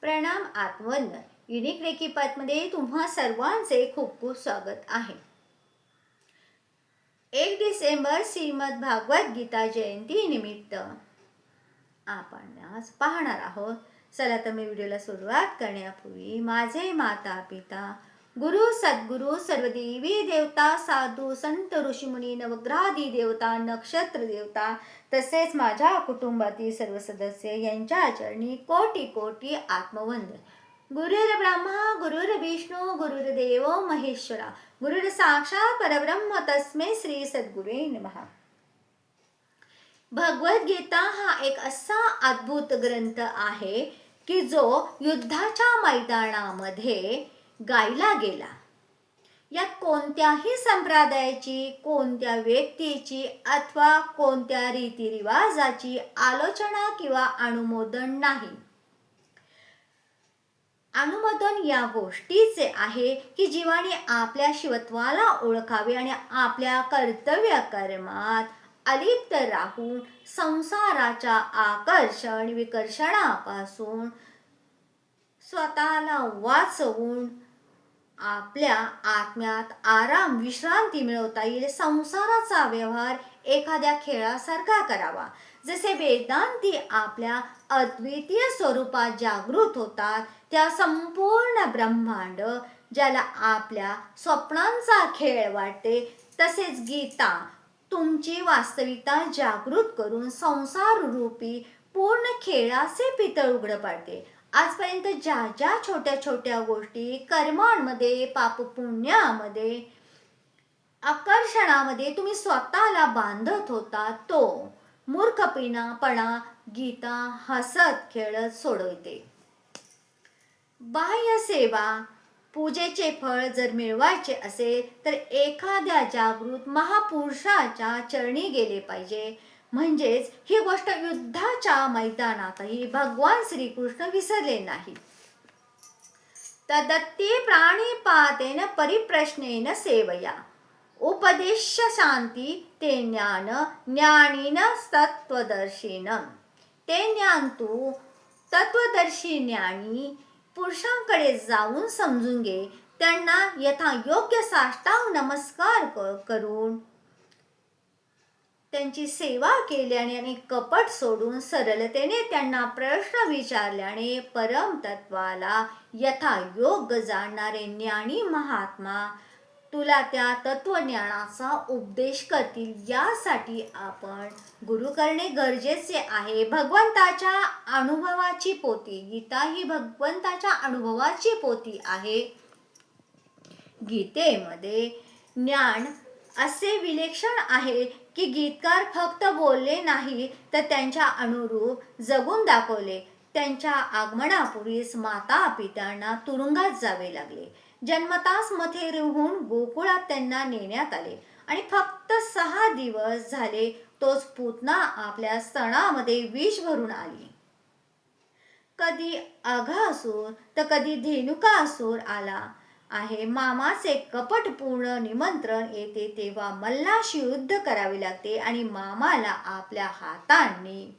प्रणाम आत्मवंदन. Unique recce पाथमध्ये तुम्हा सर्वांचे खूप खूप स्वागत आहे. एक डिसेंबर श्रीमद भागवत गीता जयंती निमित्त आपण आज पाहणार आहोत. चला तर मी व्हिडिओला सुरुवात करण्यापूर्वी माझे माता पिता गुरु सद्गुरु सर्व देवी देवता साधू संत ऋषीमुनी नवग्रहादी देवता नक्षत्र देवता तसेच माझ्या कुटुंबातील सर्व सदस्य यांच्या आचरणी कोटी कोटी आत्मवंदन. गुरुर ब्रह्मा गुरुर विष्णू गुरुर देव महेश्वरा गुरुर साक्षात परब्रह्म तस्मे श्री सद्गुरे नमः. भगवद्गीता हा एक असा अद्भुत ग्रंथ आहे की जो युद्धाच्या मैदानामध्ये गायला गेला. यात कोणत्याही संप्रदायाची कोणत्या व्यक्तीची अथवा कोणत्या रीतिरिवाजाची आलोचना किंवा अनुमोदन नाही. अनुमोदन या गोष्टीचे आहे की जीवाने आपल्या शिवत्वाला ओळखावे आणि आपल्या कर्तव्य कर्मात अलिप्त राहून संसाराच्या आकर्षण विकर्षणापासून स्वतःला वाचवून आपल्या आत्म्यात आराम विश्रांती मिळवता येईल. संसाराचा व्यवहार एखाद्या खेळासारखा करावा. जसे वेदांती आपल्या अद्वितीय स्वरूपात जागृत होतात त्या संपूर्ण ब्रह्मांड ज्याला आपल्या स्वप्नांचा खेळ वाटते तसेच गीता तुमची वास्तविकता जागृत करून संसार रूपी पूर्ण खेळाचे पितळ उघड पाडते. आजपर्यंत ज्या ज्या छोट्या छोट्या गोष्टी कर्मांमध्ये पापपुण्यामध्ये आकर्षणामध्ये तुम्ही स्वतःला बांधत होता तो मूर्खपिनापणा गीता हसत खेळत सोडवते. बाह्य सेवा पूजेचे फळ जर मिळवायचे असेल तर एखाद्या जागृत महापुरुषाच्या चरणी गेले पाहिजे. म्हणजेच ही गोष्ट युद्धाच्या मैदानातही भगवान श्रीकृष्ण विसरले नाही. तदत्ती प्राणीपातेन परिप्रश्नेन सेवया. उपदेश शांती ते ज्ञान ज्ञानीन तत्वदर्शीन ते ज्ञान तू तत्वदर्शी ज्ञानी पुरुषांकडे जाऊन समजून घे. त्यांना यथा योग्य साष्टांग नमस्कार करून त्यांची सेवा केल्याने आणि कपट सोडून सरलतेने त्यांना प्रश्न विचारल्याने परमतत्वाला यथायोग्य जाणणारे ज्ञानी महात्मा तुला त्या तत्वज्ञानाचा उपदेश करतील. यासाठी आपण गुरु करणे गरजेचे आहे. भगवंताच्या अनुभवाची पोती गीता ही भगवंताच्या अनुभवाची पोती आहे. गीतेमध्ये ज्ञान असे विलेक्षण आहे. की गीतकार फक्त बोलले नाही तर त्यांच्या अनुरूप जगून दाखवले. त्यांच्या आगमनापूर्वीच माता पित्यांना तुरुंगात जावे लागले. जन्मतास मथेरहून गोकुळात त्यांना नेण्यात आले. आणि फक्त सहा दिवस झाले तोच पुतना आपल्या स्तनामध्ये विष भरून आली. कधी अघासूर तर कधी धेनुकासूर आला. आहे. मामाचे कपटपूर्ण निमंत्रण येते तेव्हा मल्लाशी युद्ध करावे लागते आणि मामाला आपल्या हातांनी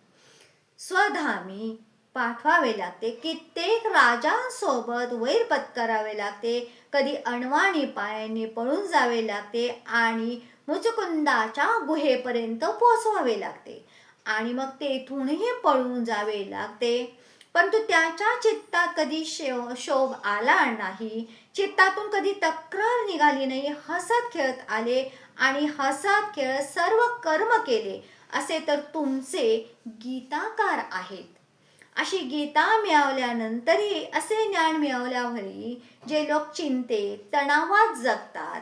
स्वधामी पाठवावे लागते. कित्येक राजांसोबत वैर पत्करावे लागते. कधी अणवाणी पायांनी पळून जावे लागते आणि मुचकुंदाच्या गुहेपर्यंत पोचवावे लागते. आणि मग तेथूनही पळून जावे लागते. परंतु त्याच्या चित्तात कधी शोभ आला नाही. चित्तातून कधी तक्रार निघाली नाही. हसत खेळत आले आणि हसत खेळत सर्व कर्म केले. असे तर तुमचे गीताकार आहेत. अशी गीता मिळवल्यानंतरही असे ज्ञान मिळवल्यावरही जे लोक चिंतेत तणावात जगतात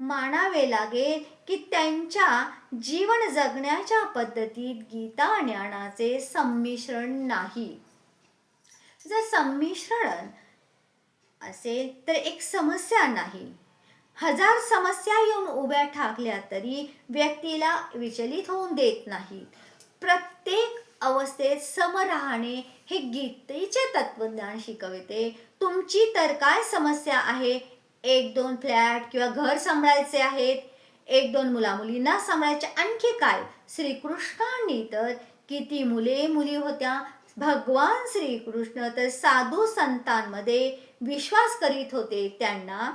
मानावे लागेल की त्यांच्या जीवन जगण्याच्या पद्धतीत गीता ज्ञानाचे संमिश्रण नाही. जर संमिश्रण असेल तर एक समस्या नाही. हजार समस्या येऊन उभ्या ठाकल्या तरी व्यक्तीला विचलित होऊन देत नाही. प्रत्येक अवस्थेत सम राहणे हे गीतेचे तत्वज्ञान शिकवते. तुमची तर काय समस्या आहे? एक दोन फ्लॅट किंवा घर सांभाळायचे आहेत. एक दोन मुला मुलींना सांभाळायचे आणखी काय? श्रीकृष्णांनी तर किती मुले मुली होत्या. भगवान श्रीकृष्ण तर साधू संतांमध्ये विश्वास करीत होते. त्यांना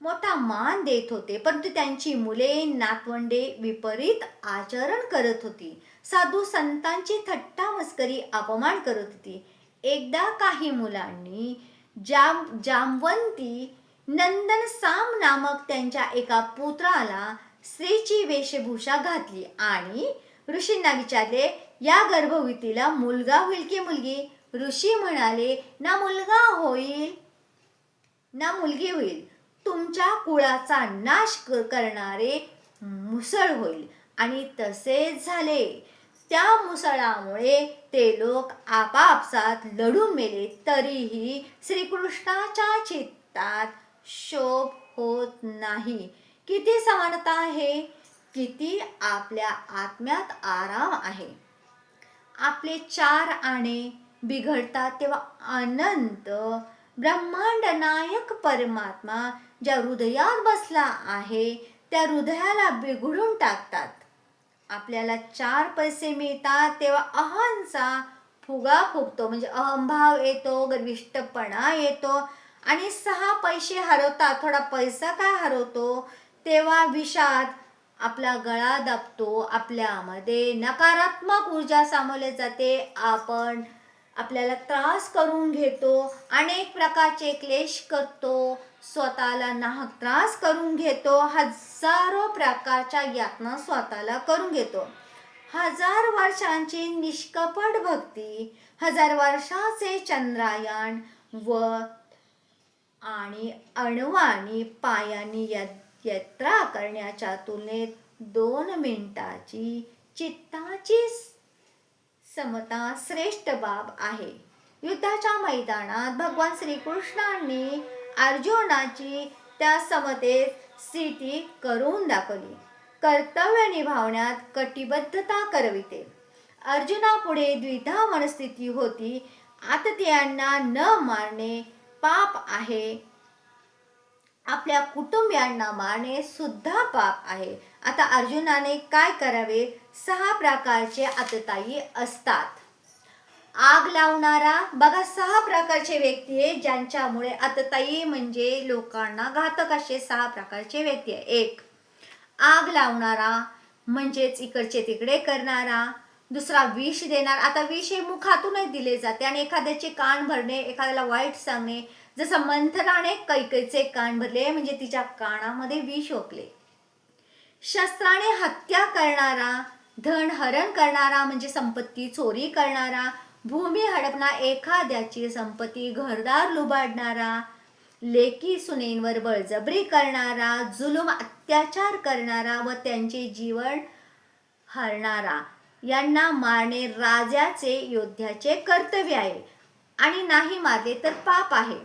मोठा मान देत होते. परंतु त्यांची मुले नातवंडे विपरीत आचरण करत होती. साधू संतांची थट्टा मस्करी अपमान करत होती. एकदा काही मुलांनी जाम जामवंती नंदन साम नामक त्यांच्या एका पुत्राला स्त्रीची वेशभूषा घातली आणि ऋषींना विचारले या गर्भवतीला मुलगा होईल की मुलगी? ऋषी म्हणाले ना मुलगा होईल. ना मुलगी होईल. तुमच्या कुळाचा नाश करणारे मुसळ होईल. आणि तसेच झाले. त्या मुसळामुळे ते लोक आपापसात लढून मेले तरीही श्रीकृष्णाच्या चित्तात शोभ होत नाही. किती समानता आहे? किती आपल्या आत्म्यात आराम आहे. आपले चार आणे बिघडतात तेव्हा अनंत ब्रह्मांड नायक परमात्मा ज्या हृदयात बसला आहे त्या हृदयाला बिघडून टाकतात. आपल्याला चार पैसे मिळतात तेव्हा अहंचा फुगा फुगतो. म्हणजे अहंभाव येतो गर्विष्टपणा येतो आणि सहा पैसे हरवतात. थोडा पैसा काय हरवतो? तेव्हा विषाद आपला गळा दाबतो आपल्यामध्ये नकारात्मक ऊर्जा सामावली जाते. आपण आपल्याला त्रास करून घेतो अनेक प्रकारचे क्लेश करतो स्वतःला नाहक त्रास करून घेतो हजारो प्रकारच्या यातना स्वतःला करून घेतो. हजार वर्षांची निष्कपट भक्ती हजार वर्षाचे चंद्रायण व आणि अणवानी पायानी यात्रा करण्याच्या तुलनेत दोन मिनिटाची चित्ताची समता श्रेष्ठ बाब आहे. युद्धाच्या मैदानात भगवान श्रीकृष्णांनी अर्जुनाची त्या समतेत स्थिती करून दाखवली. कर्तव्य निभावण्यात कटिबद्धता करविते. अर्जुनापुढे द्विधा मनस्थिती होती. आतत्यांना न मारणे पाप आहे. आपल्या कुटुंबियांना मारणे सुद्धा पाप आहे. आता अर्जुनाने काय करावे? सहा प्रकारचे आतताई असतात. आग लावणारा बघा सहा प्रकारचे व्यक्ती आहे ज्यांच्यामुळे आतताई म्हणजे लोकांना घातक असे सहा प्रकारचे व्यक्ती आहे. एक आग लावणारा म्हणजेच इकडचे तिकडे करणारा. दुसरा विष देणार. आता विष हे मुखातूनच दिले जाते आणि एखाद्याचे कान भरणे एखाद्याला वाईट सांगणे जसं मंथराने कैकैचे कान भरले म्हणजे तिच्या कानामध्ये विष ओकले. शस्त्राने हत्या करणारा धन हरण करणारा म्हणजे संपत्ती चोरी करणारा भूमी हडपणा एखाद्याची संपत्ती घरदार लुबाडणारा लेकी सुनेंवर बळजबरी करणारा जुलूम अत्याचार करणारा व त्यांचे जीवन हरणारा यांना मारणे राजाचे योद्ध्याचे कर्तव्य आहे. आणि नाही मारले तर पाप आहे.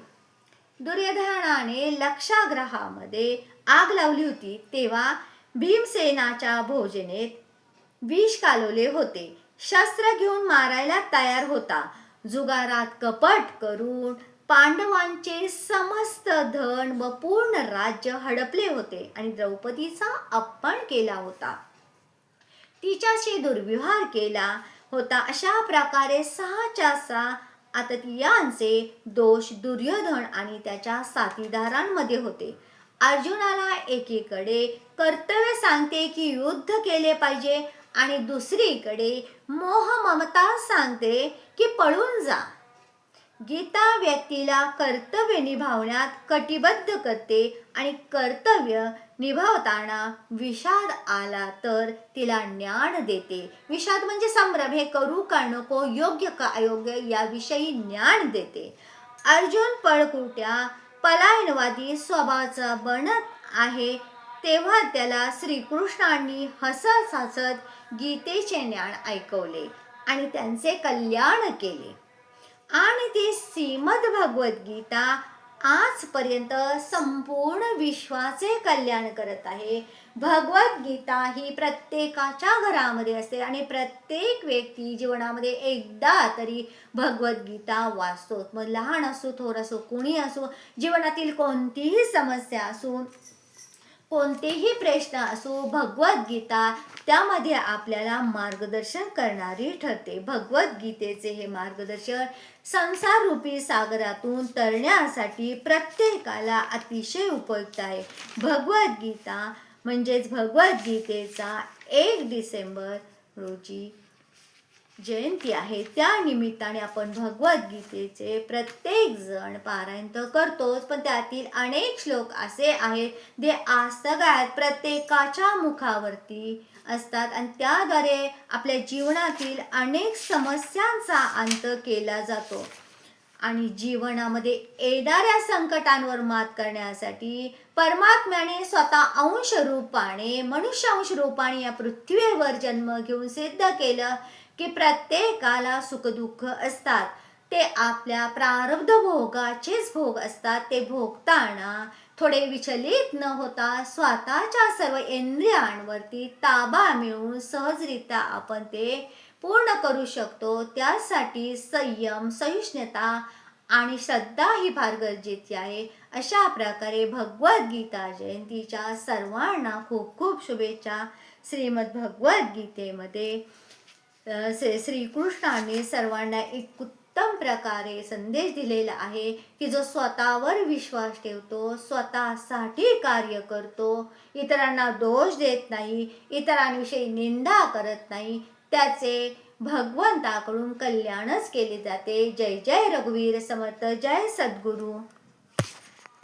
दुर्योधनाने लक्षाग्रहामध्ये आग लावली होती तेव्हा भीमसेनाच्या भोजनेत विष कालवले होते. शस्त्र घेऊन मारायला तयार होता. जुगारात कपट करून पांडवांचे समस्त धन व पूर्ण राज्य हडपले होते आणि द्रौपदीचा अपमान केला होता. तिच्याशी दुर्व्यवहार केला होता. अशा प्रकारे सहाच्या सहा आततियांचे दोष दुर्योधन आणि त्याच्या साथीदारांमध्ये होते. अर्जुनाला एकीकडे कर्तव्य सांगते की युद्ध केले पाहिजे आणि दुसरीकडे मोह ममता सांगते की पळून जा. गीता व्यक्तीला कर्तव्य निभावण्यात कटिबद्ध करते आणि कर्तव्य निभावताना विषाद आला तर तिला ज्ञान देते. विषाद म्हणजे संभ्रम. हे करू का नको योग्य का अयोग्य याविषयी ज्ञान देते. अर्जुन पळकुट्या पलायनवादी स्वभावाचा बनत आहे. तेव्हा त्याला श्रीकृष्णांनी हसत हसत गीतेचे ज्ञान ऐकवले आणि त्यांचे कल्याण केले. आणि ती श्रीमद भगवद्गीता आजपर्यंत संपूर्ण विश्वाचे कल्याण करत आहे. भगवद्गीता ही प्रत्येकाच्या घरामध्ये असते आणि प्रत्येक व्यक्ती जीवनामध्ये एकदा तरी भगवद्गीता वाचतो. मग लहान असो थोर असो कुणी असो जीवनातील कोणतीही समस्या असो कोणतेही प्रश्न असो भगवद्गीता त्यामध्ये आपल्याला मार्गदर्शन करणारी ठरते. भगवद्गीतेचे हे मार्गदर्शन संसाररूपी सागरातून तरण्यासाठी प्रत्येकाला अतिशय उपयुक्त आहे. भगवद्गीता म्हणजेच भगवद्गीतेचा एक डिसेंबर रोजी जयंती आहे. त्या निमित्ताने आपण भगवद्गीतेचे प्रत्येक जण पारायण तर करतोच पण त्यातील अनेक श्लोक असे आहेत जे आज सगळ्यात प्रत्येकाच्या मुखावरती असतात. आणि त्याद्वारे आपल्या जीवनातील अनेक समस्यांचा अंत केला जातो. आणि जीवनामध्ये येणाऱ्या संकटांवर मात करण्यासाठी परमात्म्याने स्वतः अंश रूपाने मनुष्य अंश रूपाने या पृथ्वीवर जन्म घेऊन सिद्ध केलं की प्रत्येकाला सुखदुःख असतात. ते आपल्या प्रारब्ध भोगाचेच भोग असतात. ते भोगताना थोडे विचलित न होता स्वतःच्या सर्व इंद्रियांवरती ताबा मिळवून सहजरित्या आपण ते पूर्ण करू शकतो. त्यासाठी संयम सहिष्णुता आणि श्रद्धा ही फार गरजेची आहे. अशा प्रकारे भगवद्गीता जयंतीच्या सर्वांना खूप खूप शुभेच्छा. श्रीमद भगवद्गीतेमध्ये श्री श्रीकृष्णाने सर्वांना एक उत्तम प्रकारे संदेश दिलेला आहे की जो स्वतःवर विश्वास ठेवतो स्वतःसाठी कार्य करतो. इतरांना दोष देत नाही इतरांविषयी निंदा करत नाही त्याचे भगवंताकडून कल्याणच केले जाते. जय जय रघुवीर समर्थ जय सद्गुरू.